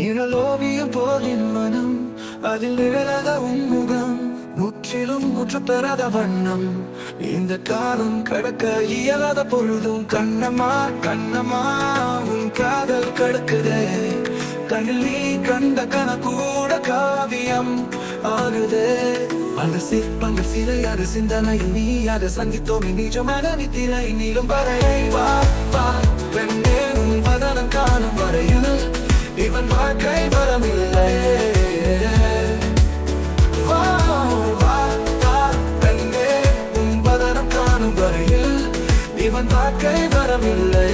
நிழலோவியம் போலின் மனம் அதில் நிழலாத உன்முகம் முற்றிலும் முற்று பெறாத வண்ணம். இந்த காலம் கடக்க இயலாத பொழுதும் கண்ணம்மா கண்ணம்மா உன் காதல் கடக்குதே. கண்ணில் நீ கண்ட கணக்கூட காவியம் ஆகுதே. அந்த சிற்பங்க அது சிந்தனையில் நீ அது சங்கித்தோமி நிஜமான நித்திரை நீளும் வரையை வா வா. பெண்ணே உன் வதனம் காணும் வரையில் இவன் வாழ்க்கை வரமில்லை வா வா வா பெண்ணே உன் இவன் வாழ்க்கை வரமில்லை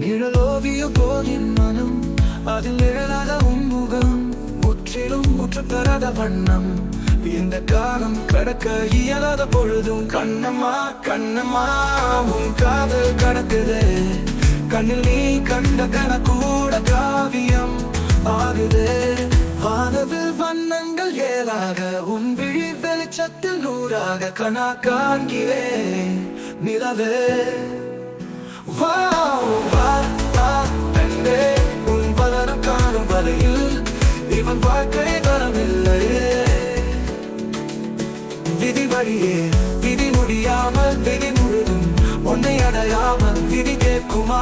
நிழலோவிய போதின் மனம் அதில் நிழலாத உன்முகம் முற்றிலும் முற்று பெறாத வண்ணம். இந்த காலம் கடக்க இயலாத பொழுதும் கண்ணம்மா கண்ணம்மா உன் காதல் கடக்குதே. கண்ணில் நீ கண்ட கணக்கூட காவியம் ஆகுது. வானவில் வண்ணங்கள் ஏறாக உன் விழி வெளிச்சத்தில் நூறாக கணா காண்கிறேன் நிலவு வா வா பெண்ணே உன் வளரம் காணும் வரையில் இவன் வாழ்க்கை வரவில்லை விதி வழியே விதி முடியாமல் விதி முழுதும் உன்னை அடையாமல் விதி கேட்குமா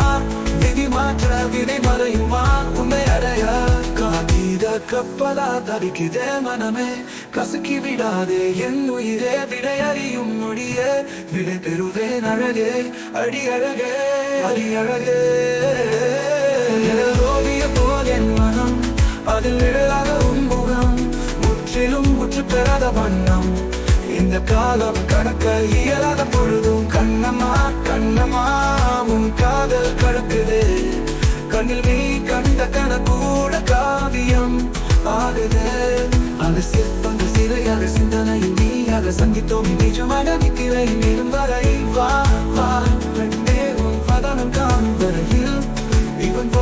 விதி மாற்ற விதை மறையுமா உன்னை அடைய காகித கப்பலா தவிக்குதே மனமே. கசக்கி விடாதே என் உயிரே விடை அறியும் மொழியே. விடை பெறுவேன் அழகே அடி அழகே அடி அழகே. ஓவிய போல் என் மனம் அதில் நிழலாக உன் முற்றிலும் முற்று பெறாத வண்ணம். இந்த காலம் கடக்க இயலாத பொழுதும் கண்ணமா கண்ணமா உன் காதல் கடக்குது கண்ணில் நீ கண்ட கணக்கூட காவியம் ஆகுது. அது சிற்பங்க சிறையாக சிந்தனை நீயாக சங்கித்தோம் நிஜமாக நிற்கிறேன் மீண்டும் வரை வா வா. பெண்ணே உன் பதனம் காணும் வரையில் இவன்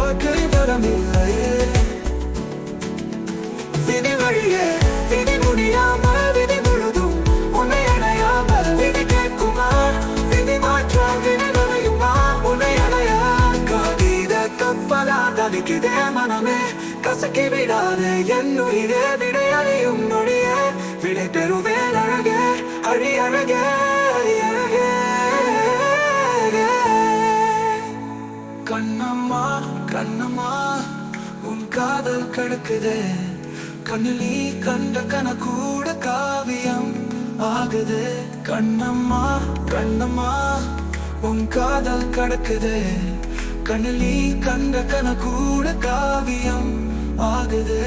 தவிக்குதே மனமே கசக்கி விடாதே என் உயிரே விடை அறியும் மொழியே விடை பெறுவேன் அழகே அழி அழகே அழகே கண்ணம்மா கண்ணம்மா உன் காதல் கடுக்குதே கண்ணிலி நீ கண்ட கணக்கூட காவியம் ஆகுது கண்ணம்மா கண்ணம்மா உன் காதல் கிடக்குதே கண்ணில் கண்ட கன கூட காவியம் ஆகுது.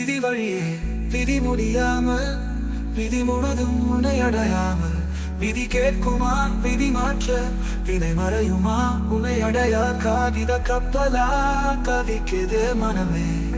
விதி வழியே விதி முடியாமல் விதி முழுதும் உன்னை விதி கேட்குமா விதி மாற்ற வினை மறையுமா உன்னை அடைய காகித கப்பலா கதிக்குது மனமே.